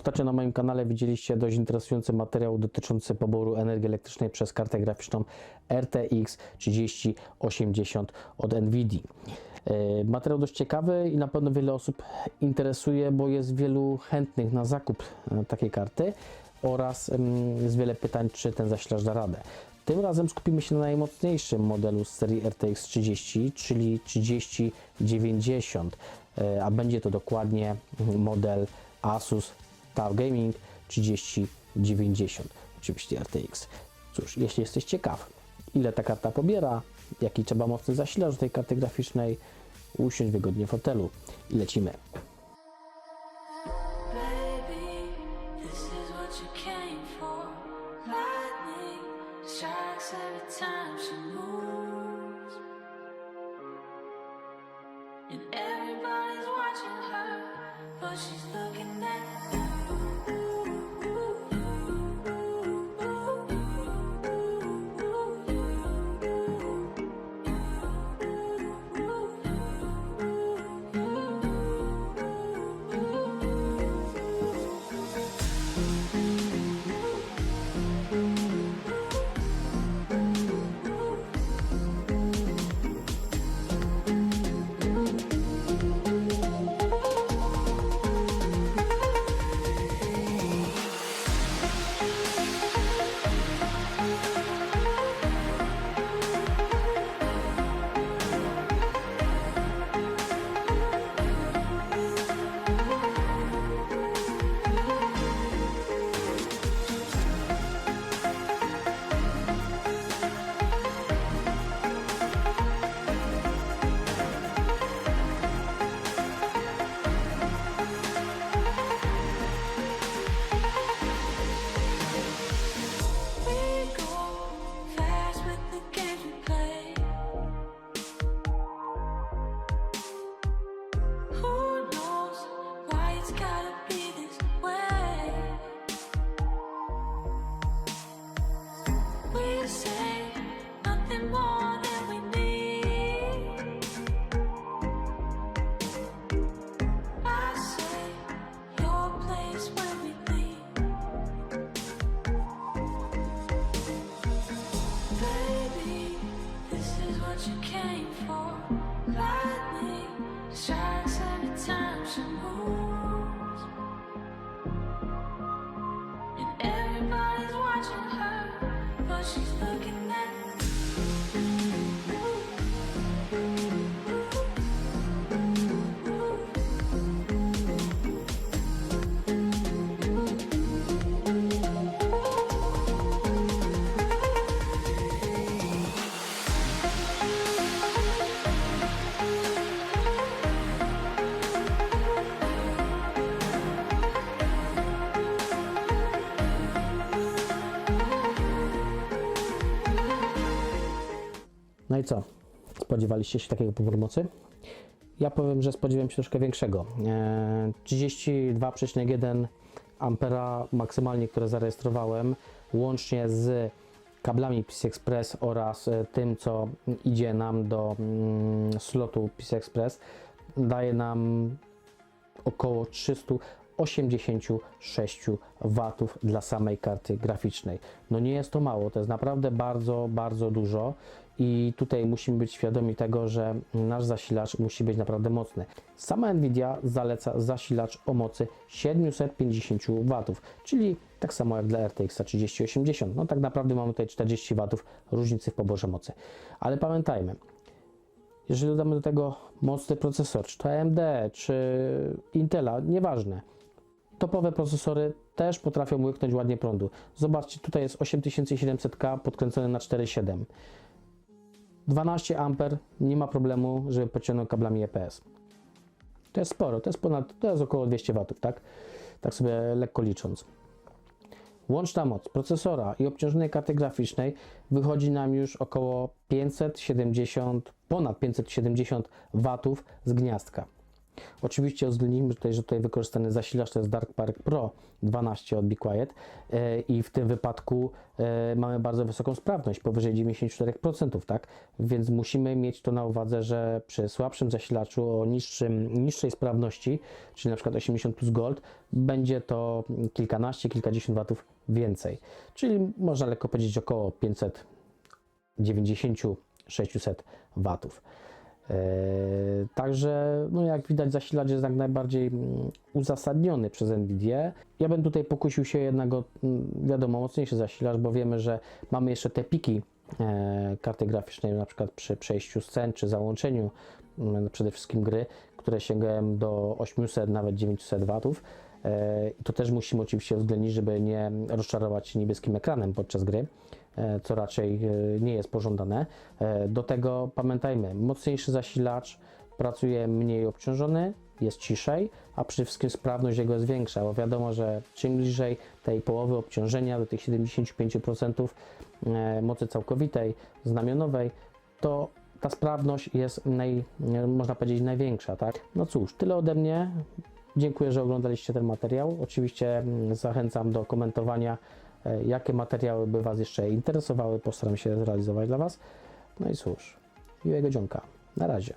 Ostatnio na moim kanale widzieliście dość interesujący materiał dotyczący poboru energii elektrycznej przez kartę graficzną RTX 3080 od Nvidia. E, Materiał dość ciekawy i na pewno wiele osób interesuje, bo jest wielu chętnych na zakup e, takiej karty oraz mm, jest wiele pytań, czy ten zasilacz da radę. Tym razem skupimy się na najmocniejszym modelu z serii RTX 30, czyli 3090, e, a będzie to dokładnie model Asus TUF Gaming 3090, oczywiście RTX. Cóż, jeśli jesteś ciekaw, ile ta karta pobiera, jaki trzeba mocny zasilacz do tej karty graficznej, usiądź wygodnie w fotelu i lecimy. And everybody's watching her, but she's looking 想不。No i co? Spodziewaliście się takiego poboru mocy? Ja powiem, że spodziewałem się troszkę większego. Eee, 32,1 ampera maksymalnie, które zarejestrowałem, łącznie z kablami PCI Express oraz e, tym, co idzie nam do mm, slotu PCI Express, daje nam około 386 watów dla samej karty graficznej. No nie jest to mało, to jest naprawdę bardzo, bardzo dużo i tutaj musimy być świadomi tego, że nasz zasilacz musi być naprawdę mocny. Sama Nvidia zaleca zasilacz o mocy 750 watów, czyli tak samo jak dla RTX 3080. No tak naprawdę mamy tutaj 40 watów różnicy w poborze mocy. Ale pamiętajmy, jeżeli dodamy do tego mocny procesor, czy to AMD, czy Intela, nieważne. Topowe procesory też potrafią łyknąć ładnie prądu. Zobaczcie, tutaj jest 8700K podkręcone na 4.7. 12 A nie ma problemu, żeby pociągnąć kablami EPS. To jest sporo, to jest ponad, to jest około 200 W, tak? Tak sobie lekko licząc. Łączna moc procesora i obciążonej karty graficznej wychodzi nam już około 570, ponad 570 W z gniazdka. Oczywiście uwzględnijmy tutaj, że tutaj wykorzystany zasilacz to jest Dark Park Pro 12 od Be Quiet e, i w tym wypadku e, mamy bardzo wysoką sprawność, powyżej 94%, tak? Więc musimy mieć to na uwadze, że przy słabszym zasilaczu o niższym, niższej sprawności, czyli na przykład 80 plus Gold, będzie to kilkanaście, kilkadziesiąt watów więcej. Czyli można lekko powiedzieć około 590-600 watów. Eee, Także, no jak widać, zasilacz jest jak najbardziej mm, uzasadniony przez NVIDIA. Ja bym tutaj pokusił się jednak o, mm, wiadomo, mocniejszy zasilacz, bo wiemy, że mamy jeszcze te piki e, karty graficznej, na przykład przy przejściu scen czy załączeniu mm, przede wszystkim gry, które sięgają do 800, nawet 900 watów. E, to też musimy oczywiście uwzględnić, żeby nie rozczarować niebieskim ekranem podczas gry, e, co raczej e, nie jest pożądane. Do tego pamiętajmy, mocniejszy zasilacz pracuje mniej obciążony, jest ciszej, a przede wszystkim sprawność jego jest większa, bo wiadomo, że czym bliżej tej połowy obciążenia do tych 75% e, mocy całkowitej, znamionowej, to ta sprawność jest naj, można powiedzieć największa, tak? No cóż, tyle ode mnie. Dziękuję, że oglądaliście ten materiał. Oczywiście mm, zachęcam do komentowania, e, jakie materiały by Was jeszcze interesowały. Postaram się zrealizować dla Was. No i cóż, miłego dzionka. Na razie.